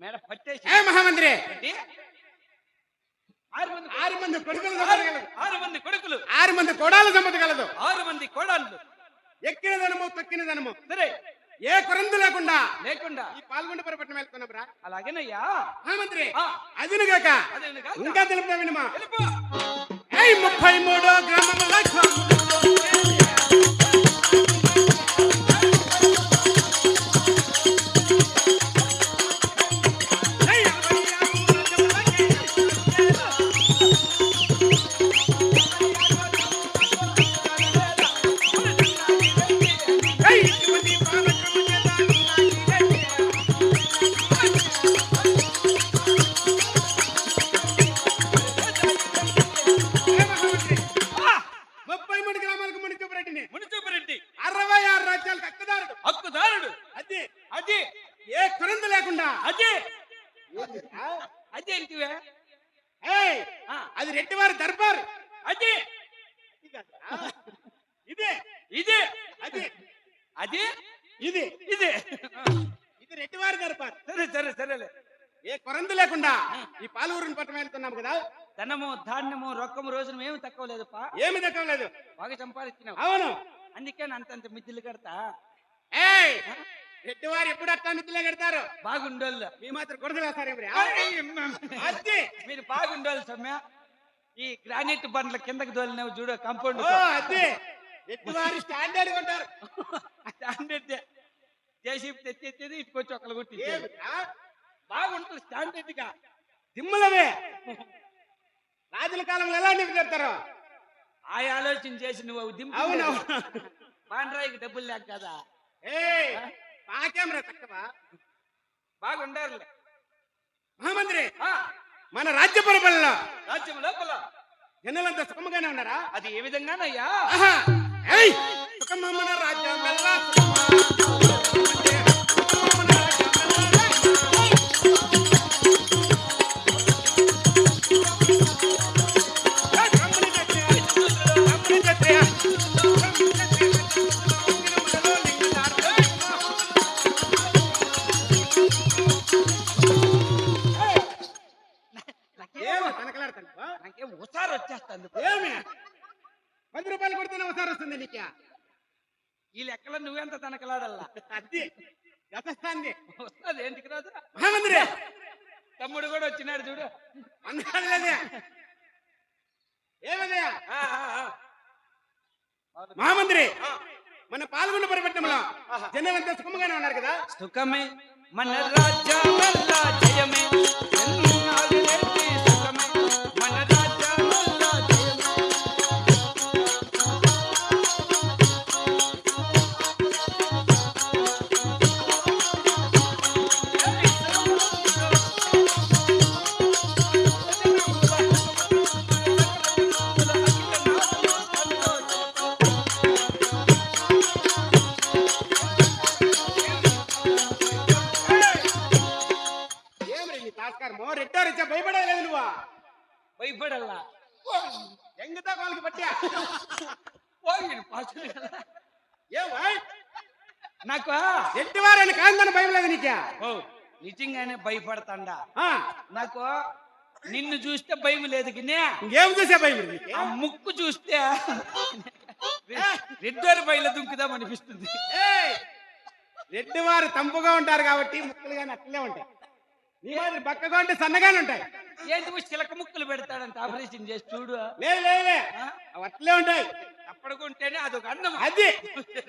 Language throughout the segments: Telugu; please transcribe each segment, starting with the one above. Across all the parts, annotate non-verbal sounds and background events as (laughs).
మేడ పట్టేసి. ఏ మహామంత్రి? ఏంటి? ఆరు మంది కొడుకులు. ఆరు మంది కొడుకులు ఆరు మంది కోడాలు సంపదగలదు ఆరు మంది కోడళ్ళు ఎక్కిన ధనము తొక్కిన ధనము. సరే. ఏ కొరందు లేకుండా. లేకుండా. ఈ పాల్గొండ పరపట్నం వెళ్తున్నాంరా అలాగేనయ్యా. మహామంత్రి ఆ, అదినుగాక. ఇంకా తెలుపుతా వినుమా. ముప్పై మూడో గ్రామముల రెడ్డివారి దర్బార్. సరే సరే సరేలే. ఏ కొరందు లేకుండా ఈ పాలూరుని పట్టణం వెళ్తున్నాం కదా? ధనము ధాన్యము రొక్కము రోజున ఏమి తక్కువ లేదుపా ఏమి దక్కలేదు బాగా సంపాదించినావు. అవును. అందుకే అంతంత మిద్దులు కడతా. ఏయ్! రెడ్డివారు ఎప్పుడు అట్టా మిత్రులే కడతారు? బాగుండోళ్ళు. మీ మాత్రం కొడతలేస్తారు అది మీరు బాగుండాలి సౌమ్య. ఈ గ్రానైట్ బండ్ల కిందకి దోలినవి చూడు కాంపౌండ్ అది రెడ్డివారి స్టాండర్డ్ ఉంటారు (laughs) స్టాండర్డ్. జేసీబీ తెచ్చేది ఇటుకొచ్చి ఒకళ్ళు కొట్టి? బాగుంటుంది స్టాండర్డ్గా దిమ్ములవే. రాజుల కాలంలో ఎలా నిధి కడతారు ఆ ఆలోచన చేసి నువ్వు అవి దింపు అవునవును పాండ్రాయికి డబ్బులు లేక కదా. ఏయ్ పాకేమరా తక్కువ బాగుండాలి మహామంత్రి ఆ, మన రాజ్య పరిపాలనలో రాజ్యం లోపల. జనులంతా సుఖముగానే ఉన్నారా? అది ఏ విధంగానయ్యా? ఆహా! ఏయ్! సుఖమమ్మన Thank you. లెక్కలో నువ్వెంత తనకలాడల్లా? అది గతస్థాంది వస్తుంది ఏంటికి రాదు? మహామంత్రి! తమ్ముడు కూడా వచ్చినాడు చూడు. ఆ, ఆ. మహామంత్రి! మన పాల్గొండ పరిపట్టంలో జనాలంతా సుఖముగానే ఉన్నారు కదా? సుఖమే మన రాజ్యమల్లా జయమే. నాకు ఎట్టివారని కాందని భయం లేదు నీకే. ఓ నిజంగానే భయపడతాండా. ఆ, నాకు నిన్ను చూస్తే భయం లేదు గినే ఇంకేం చూసే భయం ఆ ముక్కు చూస్తే రెడ్డోరు బయలు దుంకుదాం అనిపిస్తుంది. ఏయ్! రెడ్డివారు తంపుగా ఉంటారు కాబట్టి ముక్కలు కానీ అట్లే ఉంటాయి. నీ మాదిరి బక్కగా ఉంటే సన్నగానే ఉంటాయి. ఏంటి చిలక ముక్కలు పెడతాడంట ఆపరేషన్ చేసి చూడు. లేదు లేదు అట్లే ఉంటాయి. అప్పటికుంటేనే అదొక అన్నం అది. ఏ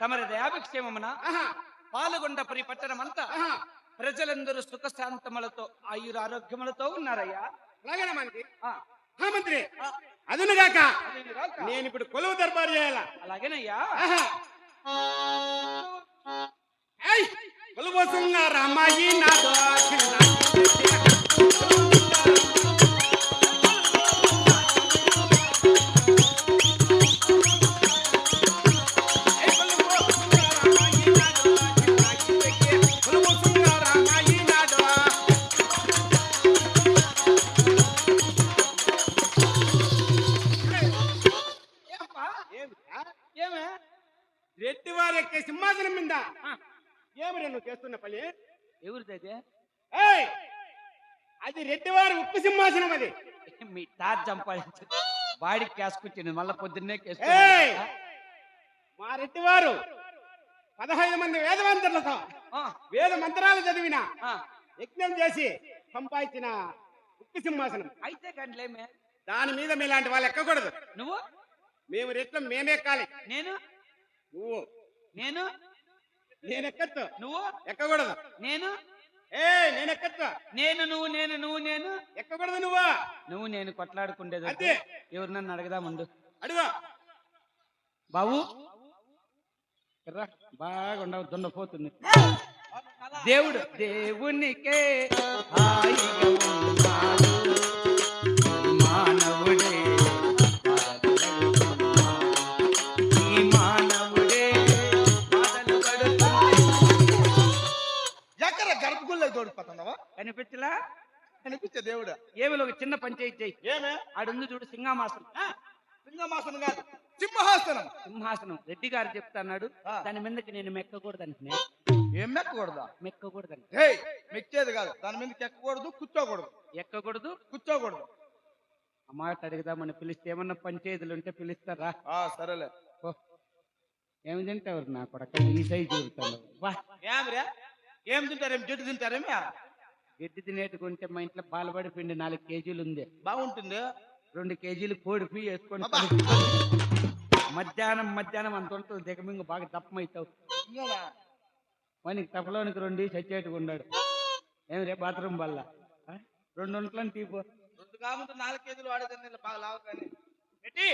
తమరి దయాభిక్షేమమున ఆహా. పాల్గొండ పరి పట్టణం అంతా ప్రజలందరూ సుఖశాంతములతో ఆయుర ఆరోగ్యములతో ఉన్నారయ్యా ఆ, అదునుగాక. నేను ఇప్పుడు కొలువు దర్బారు చేయాలా? అలాగేనయ్యా. ఆహా. ఏయ్! కొలువు రామాయి నాదో ఏమే రెడ్డి వారు ఎక్కే సింహాసనం మీద. ఆ, ఏమి నువ్వు చేస్తున్న పని? ఎవరిది అది ఏయ్! అది రెడ్డివారి ఉప్పు సింహాసనం అది. మీ తాత సంపాదించు. బాడీకి కేసుకొచ్చింది మళ్ళీ పొద్దున్నే! కేసుకుంటా మా రెడ్డివారు పదహైదు మంది వేదవంతులతో వేద మంత్రాలు చదివిన యజ్ఞం చేసి సంపాదించిన ఉప్పు సింహాసనం. అయితే కంట్లేమే దాని మీద మీలాంటి వాళ్ళు ఎక్కకూడదు. నువ్వు? మేము రెట్లు మేమే ఎక్కాలి నేను? నువ్వు. నేను? నేను ఎక్కచ్చు నువ్వు? ఎక్కకూడదు. నేను? ఏ నేను ఎక్కచ్చు నేను నువ్వు నేను నువ్వు నేను? ఎక్కకూడదు నువ్వు. నువ్వు నేను కొట్లాడుకుండేది అదే. ఎవరు నన్ను అడగదాముండు అడుగు. బాబు? రా, బాగా ఉండవు దున్నపోతుంది. దేవుడు దేవునికే హాయిగా తోడిపోతున్నావా? కనిపించలా? కనిపించే దేవుడు? ఏమిలో ఒక చిన్న పంచాయతీ ఏమే? ఆడుంది చూడు సింహామాసనం సింహమాసనం కాదు సింహాసనం. సింహాసనం. రెడ్డి గారు చెప్తున్నాడు. దాని మీదకి నేను మెక్కకూడదంటే ఏం మెక్కకూడదా? మెక్కకూడదంట ఏయ్ మెక్కేది కాదు. దాని మీదకి ఎక్కకూడదు కూర్చోకూడదు. ఎక్కకూడదు? కూర్చోకూడదు. ఆ మాట అడుగుదామని పిలిస్తే ఏమన్నా పంచాయతీలు ఉంటే పిలుస్తారా? ఆ సరేలే. ఏమి తింటావు నా కొడక? ఈ సైజు చూస్తాను ఏం తింటారేం? జడ్డు తింటారేమి? గడ్డి తినేటుకుంటే మా ఇంట్లో పాలబడి పిండి నాలుగు కేజీలు ఉంది. బాగుంటుంది. రెండు కేజీలు కోడి పీ వేసుకొని అబ్బా. మధ్యాహ్నం మధ్యాహ్నం అంత ఉంటుంది. దిగమింగ బాగా దప్పమవుతావు ఇంకోనా? వానికి తపలోనికి రెండు చచ్చేట్టుగా ఉన్నాడు. ఏమి రే బాత్రూమ్ వల్ల? రెండు ఒంట్లని తీపో. రెండు కాముందు నాలుగు కేజీలు వాడేదాన్ని బాగా లావు కానీ పెట్టి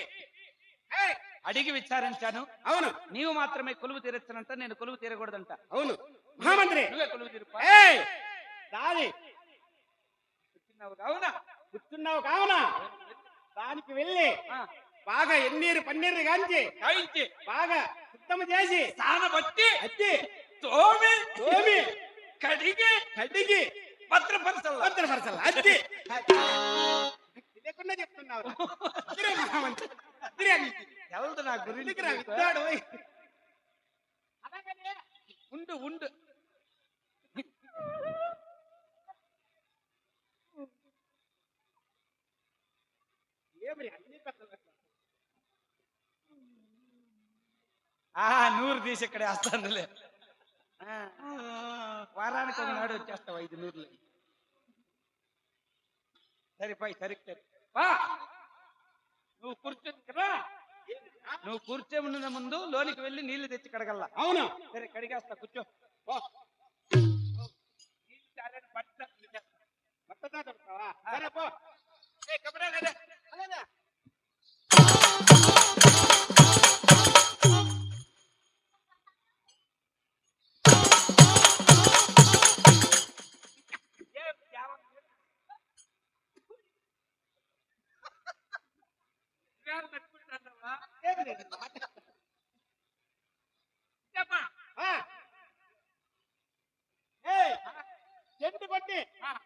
ఏయ్! అడిగి విచారించాను. అవును. నీవు మాత్రమే కొలువు తీరచ్చనంట నేను కొలువు తీరకూడదంట. అవును. మహామంత్రి! నువ్వే కొలువు దాని కూర్చున్నావు కావునా? కూర్చున్నావు కావున? దానికి వెళ్ళి బాగా ఎన్నీరు పన్నీరు కాంచి కాయించి. బాగా శుద్ధం చేసి సానబట్టి అచ్చి తోమి తోమి కడిగి కడ్డికి భద్రపరచాల భద్రపరచాలి అచ్చి! తెలియకుండా చెప్తున్నావు మహామంత్రి. ఎవరు నా గురించి? విద్వాడు? ఉండు ఉండు. ఏమిరి అన్ని పెద్దలు పెద్దలు. ఆ నూరు తీసి ఇక్కడ వేస్తానులే. ఆ, వారానికి ఒక నాడు వచ్చేస్తావు ఐదు నూరులు. సరిపోయి సరిగ్గా. పా నువ్వు కూర్చో నువ్వు కూర్చో ముందు ముందు లోనికి వెళ్ళి నీళ్ళు తెచ్చి కడగల్లా. అవును. సరే కడిగేస్తా కూర్చో. పో.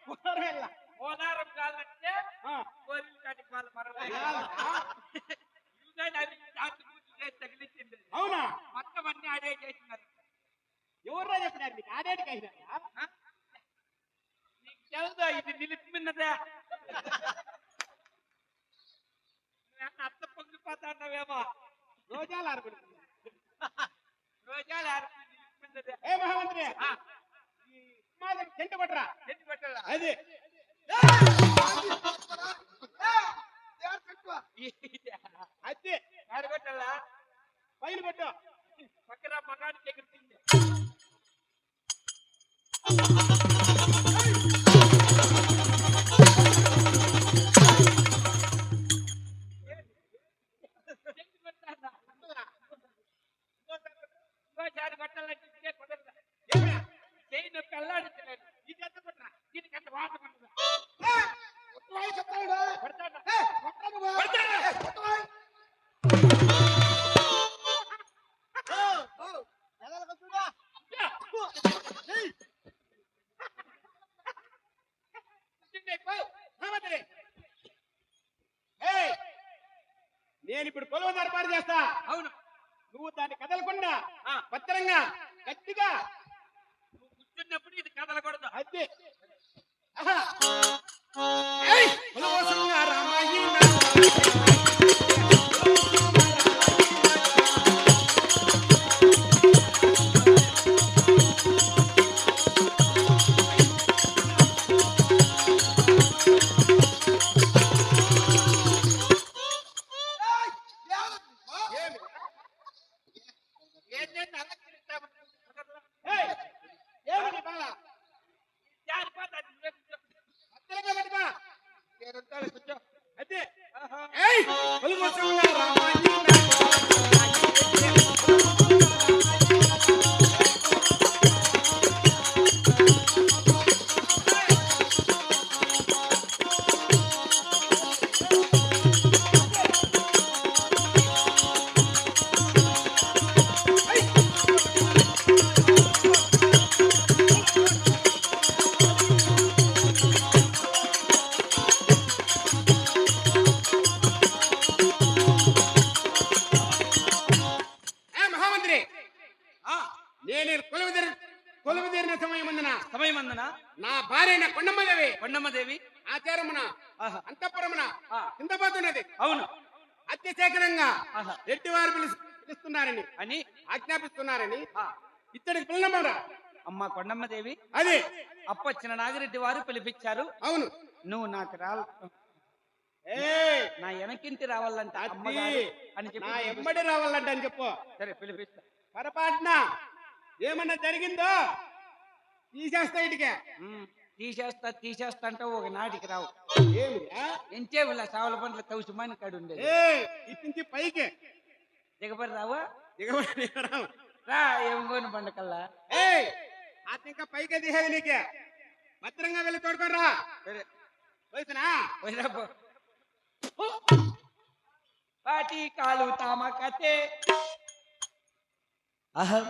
కూరగాయల. ఓదారం కాదంటే. కోరిక కూర్చు చేసి తగిలించింది. అవునా? మొత్తం అన్ని అదే చేసినారు. ఎవర్రా చెప్పినారు ఆడేటికి అయినారా? ఆ? నీకు తెలుదా ఇది నిలిపిన్నదే అత్త పొంగిపోతా అన్నావేమో రోజాలు ఆడుకుంటున్నా రోజాలు నిలిపిన్నదే ఏ మహామంత్రి? సమాజం చెంటు పట్టరా? అది. అది. పెట్టాలా? పైన కొట్టు పక్కన మగాడికి ఎగురుతుంది నేను ఇప్పుడు కొలువు దర్బారు చేస్తా. అవును. నువ్వు దాన్ని కదలకుండా. భద్రంగా గట్టిగా. కూర్చున్నప్పుడు ఇది కదలకూడదు. అదే అదే ఆహా. రెడ్డి వారు పిలుస్- పిలుస్తున్నారని అని? ఆజ్ఞాపిస్తున్నారని ఆ, ఇత్తడికి పిల్లనమ్మరా అమ్మ కొండమ్మదేవి అది. అప్పొచ్చిన నాగిరెడ్డి వారు పిలిపించారు. అవును. నువ్వు నాకు రా నా వెనకింటి రావాలంటే అని చెప్పి నా. ఎమ్మడి రావాలంట అని చెప్పు. సరే పిలిపిస్తా. పొరపాటున ఏమన్నా జరిగిందో తీసేస్తా ఇటుకే. తీసేస్తా తీసేస్తా అంటే ఒక నాటికి రావు. ఏమి ఎంచేవుల సావుల పండ్ల కౌశమాని కాడు ఉండేది. ఏ ఇటు నుంచి పైకి. దిగబడి రావా? దిగబడి రావు. రా ఏమోని ఏయ్ అతను ఇంకా పైకి తీసేది నీకే. భద్రంగా వెళ్ళి తోడుకోరా పోయినా పోయిరా పో. పాటి కాలు తామ కతే అహం.